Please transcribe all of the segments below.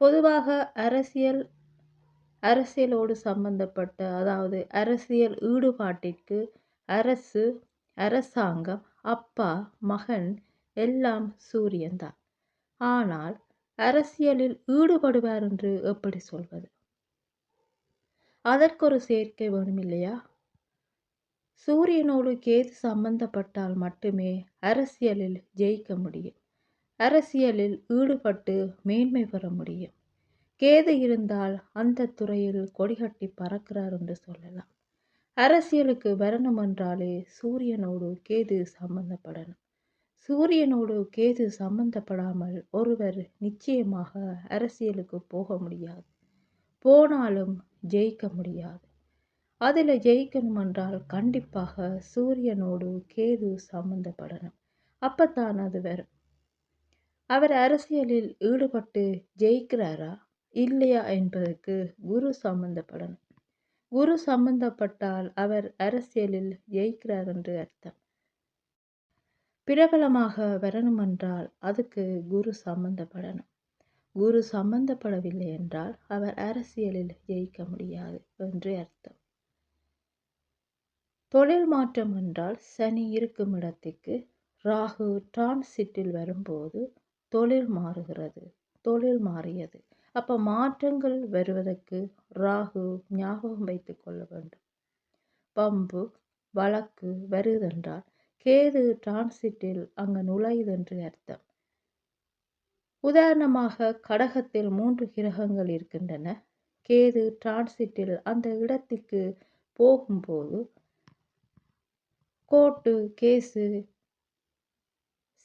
பொதுவாக அரசியல் அரசியலோடு சம்பந்தப்பட்ட அதாவது அரசியல் ஈடுபாட்டிற்கு அரசு அரசாங்கம் அப்பா மகன் எல்லாம் சூரியன்தான் ஆனால் அரசியலில் ஈடுபடுவார் என்று எப்படி சொல்வது? அதற்கொரு சேர்க்கை வேணும் இல்லையா சூரியனோடு கேது சம்பந்தப்பட்டால் மட்டுமே அரசியலில் ஜெயிக்க முடியும். அரசியலில் ஈடுபட்டு மேன்மை பெற முடியும். கேது இருந்தால் அந்த துறையில் கொடிகட்டி பறக்கிறார் என்று சொல்லலாம். அரசியலுக்கு வரணும் என்றாலே சூரியனோடு கேது சம்பந்தப்படணும். சூரியனோடு கேது சம்பந்தப்படாமல் ஒருவர் நிச்சயமாக அரசியலுக்கு போக முடியாது. போனாலும் ஜெயிக்க முடியாது. அதில் ஜெயிக்கணும் என்றால் கண்டிப்பாக சூரியனோடு கேது சம்பந்தப்படணும். அப்பத்தான் அது வரும். அவர் அரசியலில் ஈடுபட்டு ஜெயிக்கிறாரா? இல்லையா என்பதற்கு குரு சம்பந்தப்படணும். குரு சம்பந்தப்பட்டால் அவர் அரசியலில் ஜெயிக்கிறார் என்று அர்த்தம். பிரபலமாக வரணுமென்றால் அதுக்கு குரு சம்பந்தப்படணும். குரு சம்பந்தப்படவில்லை என்றால் அவர் அரசியலில் ஜெயிக்க முடியாது என்று அர்த்தம். தொழில் மாற்றம் என்றால் சனி இருக்கும் இடத்துக்கு ராகு டிரான்சிட்டில் வரும்போது தொழில் மாறுகிறது. தொழில் மாறியது. அப்போ மாற்றங்கள் வருவதற்கு ராகு ஞாபகம் வைத்து கொள்ள வேண்டும். பம்பு வழக்கு வருதென்றால் கேது டிரான்சிட்டில் அங்கு நுழையுதென்று அர்த்தம். உதாரணமாக கடகத்தில் மூன்று கிரகங்கள் இருக்கின்றன. கேது டிரான்சிட்டில் அந்த இடத்துக்கு போகும்போது கோர்ட்டு கேஸு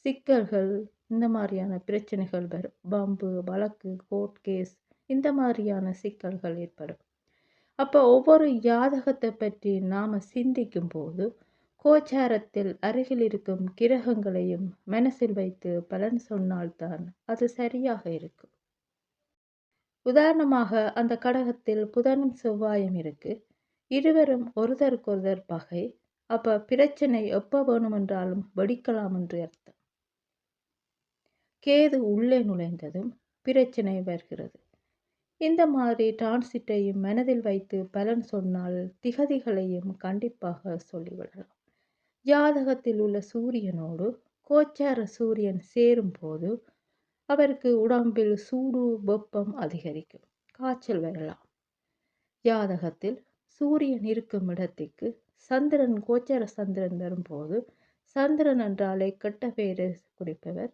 சிக்கல்கள் இந்த மாதிரியான பிரச்சனைகள் வரும். பம்பு வழக்கு கோர்ட் கேஸ் இந்த மாதிரியான சிக்கல்கள் ஏற்படும். அப்போ ஒவ்வொரு ஜாதகத்தை பற்றி நாம் சிந்திக்கும் போது கோச்சாரத்தில் அருகில் இருக்கும் கிரகங்களையும் மனசில் வைத்து பலன் சொன்னால்தான் அது சரியாக இருக்கும். உதாரணமாக அந்த கடகத்தில் புதனும் செவ்வாயும் இருக்கு. இருவரும் ஒருதருக்கொருதர் பகை. அப்போ பிரச்சனை எப்போ வேணுமென்றாலும் வெடிக்கலாம் என்று அர்த்தம். கேது உள்ளே நுழைந்ததும் பிரச்சனை வருகிறது. இந்த மாதிரி டிரான்சிட்டையும் மனதில் வைத்து பலன் சொன்னால் திகதிகளையும் கண்டிப்பாக சொல்லிவிடலாம். ஜாதகத்தில் உள்ள சூரியனோடு கோச்சார சூரியன் சேரும்போது அவருக்கு உடம்பில் சூடு வெப்பம் அதிகரிக்கும். காய்ச்சல் வரலாம். ஜாதகத்தில் சூரியன் இருக்கும் இடத்துக்கு சந்திரன் கோச்சார சந்திரன் வரும்போது சந்திரன் என்றாலே கெட்ட பேரை குறிப்பவர்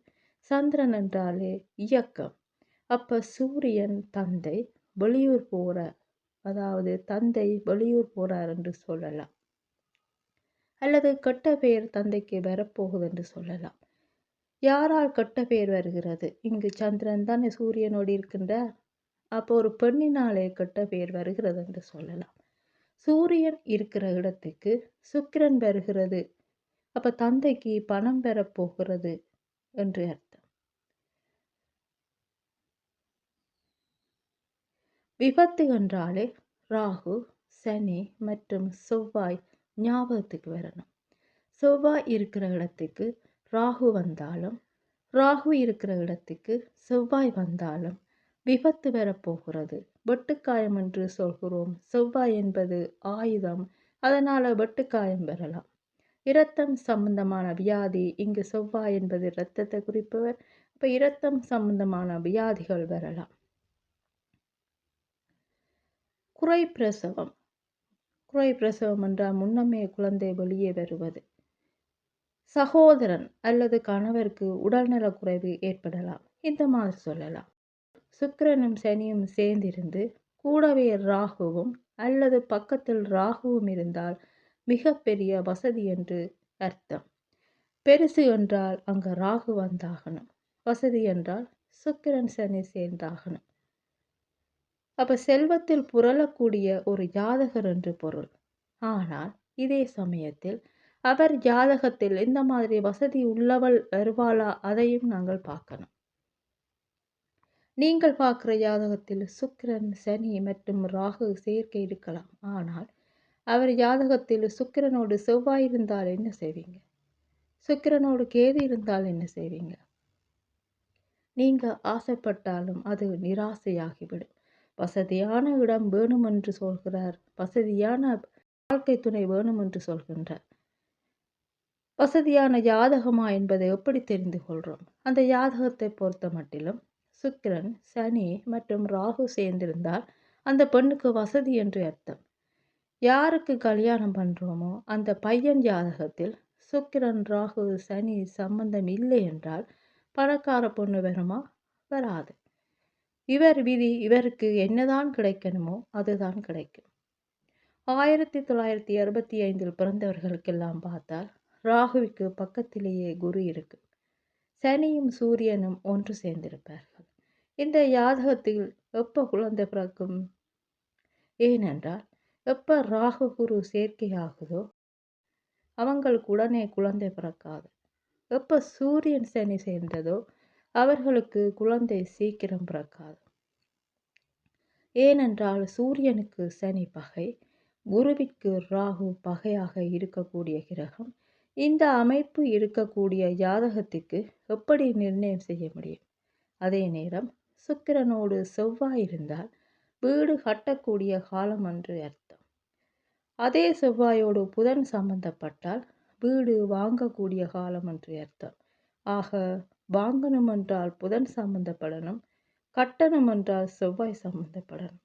சந்திரன் என்றாலே இயக்கம். அப்போ சூரியன் தந்தை வெளியூர் போகிறார் அதாவது தந்தை வெளியூர் போகிறார் என்று சொல்லலாம். அல்லது கெட்ட பெயர் தந்தைக்கு வரப்போகுது என்று சொல்லலாம். யாரால் கெட்ட பெயர் வருகிறது? இங்கு சந்திரன் தானே சூரியனோடு இருக்கின்ற அப்போ ஒரு பெண்ணினாலே கெட்ட பெயர் வருகிறது என்று சொல்லலாம். சூரியன் இருக்கிற இடத்துக்கு சுக்கிரன் வருகிறது. அப்போ தந்தைக்கு பணம் பெறப்போகிறது என்று அர்த்தம். விபத்து என்றாலே ராகு சனி மற்றும் செவ்வாய் ஞாபகத்துக்கு வரணும். செவ்வாய் இருக்கிற இடத்துக்கு ராகு வந்தாலும் ராகு இருக்கிற இடத்துக்கு செவ்வாய் வந்தாலும் விபத்து வரப்போகிறது. வெட்டுக்காயம் என்று சொல்கிறோம். செவ்வாய் என்பது ஆயுதம். அதனால் வெட்டுக்காயம் வரலாம் இரத்தம் சம்பந்தமான வியாதி இங்கு செவ்வாய் என்பது இரத்தத்தை குறிப்பவர். இப்போ இரத்தம் சம்பந்தமான வியாதிகள் வரலாம். குறை பிரசவம் குறை பிரசவம் என்றால் முன்னமே குழந்தை வெளியே வருவது. சகோதரன் அல்லது கணவருக்கு உடல்நல குறைவு ஏற்படலாம். இந்த மாதிரி சொல்லலாம். சுக்கிரனும் சனியும் சேர்ந்திருந்து கூடவே ராகுவும் அல்லது பக்கத்தில் ராகுவும் இருந்தால் மிகப்பெரிய வசதி என்று அர்த்தம். பெருசு என்றால் அங்கே ராகு வந்தாகணும். வசதி என்றால் சுக்கிரன் சனி சேர்ந்தாகணும். அப்ப செல்வத்தில் புரளக்கூடிய ஒரு ஜாதகர் என்று பொருள். ஆனால் இதே சமயத்தில் அவர் ஜாதகத்தில் இந்த மாதிரி வசதி உள்ளவள் வருவாளா அதையும் நாங்கள் பார்க்கணும். நீங்கள் பார்க்குற ஜாதகத்தில் சுக்கிரன் சனி மற்றும் ராகு சேர்க்கை இருக்கலாம். ஆனால் அவர் ஜாதகத்தில் சுக்கிரனோடு செவ்வாய் இருந்தால் என்ன செய்வீங்க? சுக்கிரனோடு கேது இருந்தால் என்ன செய்வீங்க? நீங்கள் ஆசைப்பட்டாலும் அது நிராசையாகிவிடும். வசதியான இடம் வேணும் என்று சொல்கிறார். வசதியான வாழ்க்கை துணை வேணும் என்று சொல்கின்றார். வசதியான ஜாதகமா என்பதை எப்படி தெரிந்து கொள்கிறோம் அந்த ஜாதகத்தை பொறுத்த மட்டிலும் சுக்கிரன் சனி மற்றும் ராகு சேர்ந்திருந்தால் அந்த பெண்ணுக்கு வசதி என்று அர்த்தம். யாருக்கு கல்யாணம் பண்ணுறோமோ அந்த பையன் ஜாதகத்தில் சுக்கிரன் ராகு சனி சம்பந்தம் இல்லை என்றால் பணக்கார பொண்ணு வருமா வராது. இவர் விதி இவருக்கு என்னதான் கிடைக்கணுமோ அதுதான் கிடைக்கும். ஆயிரத்தி தொள்ளாயிரத்தி அறுபத்தி ஐந்தில் பிறந்தவர்களுக்கெல்லாம் பார்த்தால் ராகுவிக்கு பக்கத்திலேயே குரு இருக்கு. சனியும் சூரியனும் ஒன்று சேர்ந்திருப்பார்கள். இந்த யாதகத்தில் எப்போ குழந்தை பிறக்கும்? ஏனென்றால் எப்போ ராகு குரு சேர்க்கையாகுதோ அவங்களுக்கு உடனே குழந்தை பிறக்காது. எப்போ சூரியன் சனி சேர்ந்ததோ அவர்களுக்கு குழந்தை சீக்கிரம் பிறக்காது. ஏனென்றால் சூரியனுக்கு சனி பகை குருவிற்கு ராகு பகையாக இருக்கக்கூடிய கிரகம் இந்த அமைப்பு இருக்கக்கூடிய ஜாதகத்துக்கு எப்படி நிர்ணயம் செய்ய முடியும்? அதே நேரம் சுக்கிரனோடு செவ்வாய் இருந்தால் வீடு கட்டக்கூடிய காலம் என்று அர்த்தம். அதே செவ்வாயோடு புதன் சம்பந்தப்பட்டால் வீடு வாங்கக்கூடிய காலம் என்று அர்த்தம். ஆக வாங்கணும் என்றால் புதன் சம்பந்தப்படணும் கட்டணம் என்றால் செவ்வாய் சம்பந்தப்படணும்.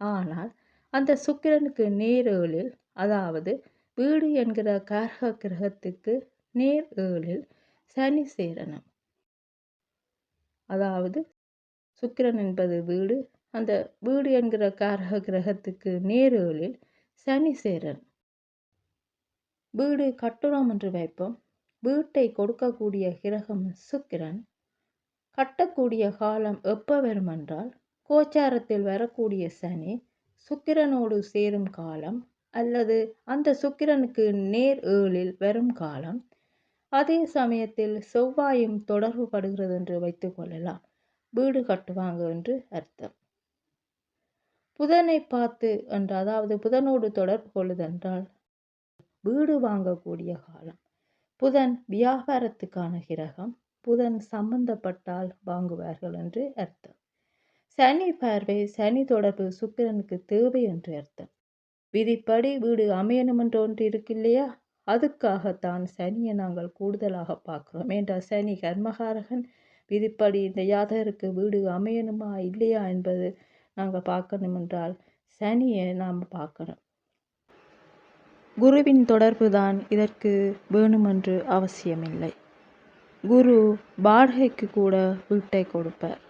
ஆனால் அந்த சுக்கிரனுக்கு நேர் ஏழில் அதாவது வீடு என்கிற காரக கிரகத்துக்கு நேர் ஏழில் சனி சேரணும். அதாவது சுக்கிரன் என்பது வீடு அந்த வீடு என்கிற காரக கிரகத்துக்கு நேர் ஏழில் சனி சேரன் வீடு கட்டுறோம் என்று வைப்போம். வீட்டை கொடுக்கக்கூடிய கிரகம் சுக்கிரன். கட்டக்கூடிய காலம் எப்போ வருமென்றால் கோச்சாரத்தில் வரக்கூடிய சனி சுக்கிரனோடு சேரும் காலம் அல்லது அந்த சுக்கிரனுக்கு நேர் ஏழில் வரும் காலம். அதே சமயத்தில் செவ்வாயும் தொடர்பு படுகிறது என்று வைத்துக்கொள்ளலாம் வீடு கட்டுவாங்க என்று அர்த்தம். புதனை பார்த்து என்று அதாவது புதனோடு தொடர்பு கொள்ளுதென்றால் வீடு வாங்கக்கூடிய காலம். புதன் வியாபாரத்துக்கான கிரகம் புதன் சம்பந்தப்பட்டால் வாங்குவார்கள் என்று அர்த்தம். சனி பார்வை சனி தொடர்பு சுக்கிரனுக்கு தேவை என்று அர்த்தம். விதிப்படி வீடு அமையணும் என்று ஒன்று இருக்கு இல்லையா? அதுக்காகத்தான் சனியை நாங்கள் கூடுதலாக பார்க்குறோம். என்றால் சனி கர்மகாரகன். விதிப்படி இந்த யாதகருக்கு வீடு அமையணுமா இல்லையா என்பது நாங்கள் பார்க்கணும் என்றால் சனியை நாம் பார்க்கணும் குருவின் தொடர்புதான் இதற்கு வேணுமென்று அவசியமில்லை. குரு வாடகைக்கு கூட வீட்டை கொடுப்பார்.